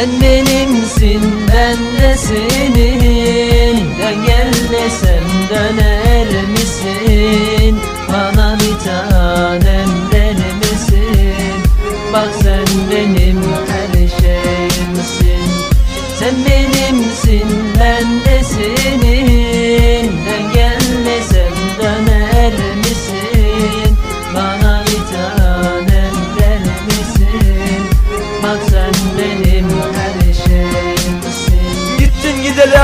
Sen benimsin ben de senin. Dön gel desem döner misin? Bana bir tanem der misin? Bak sen benim her şeyimsin Sen benimsin ben de senin. Dön gel desem döner misin? Bana bir tanem der misin? Bak sen benim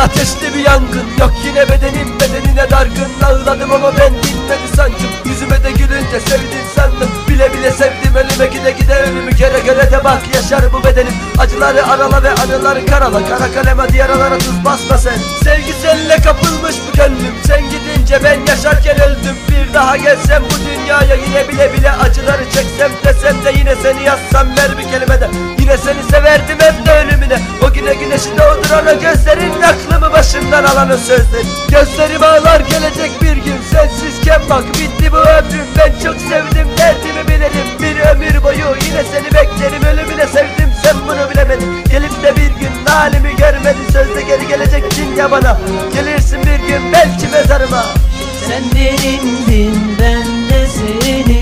ateşli bir yangın Yok yine bedenim bedenine dargın. Ağladım ama ben dinmedi sancım. Yüzüme de gülünce sevdin sandım. Bile bile sevdim ölüme gide gide ölümü Kere kere de bak yaşar bu bedenim. Acıları arala ve anıları karala Kara kalem hadi yaralara tuz basma sen. Sevgiselinle kapılmış bu gönlüm. Sen gidince ben yaşarken öldüm. Bir daha gelsem bu dünyaya yine bile bile Acıları çeksem desem de yine seni yazsam ver bir kelimede Yine seni severdim hem de ölümüne O güne güneşi doğduran gözlerin Aklımı başımdan alan o sözlerin Gözlerim ağlar gelecek bir gün Sensizken bak bitti bu ömrüm. Ben çok sevdim derdimi bilirim. Bir ömür boyu yine seni beklerim. Ölümüne sevdim sen bunu bilemedin. Gelip de bir gün halimi görmedin. Sözde geri gelecektin ya bana. Gelirsin bir gün belki mezarıma. Sen benimdin ben de senin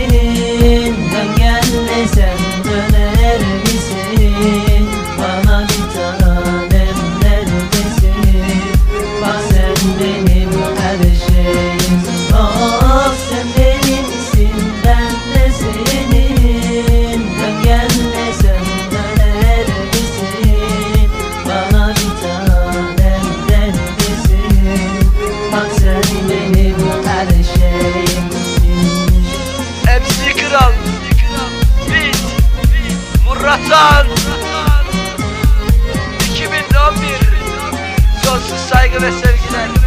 saygı ve sevgiler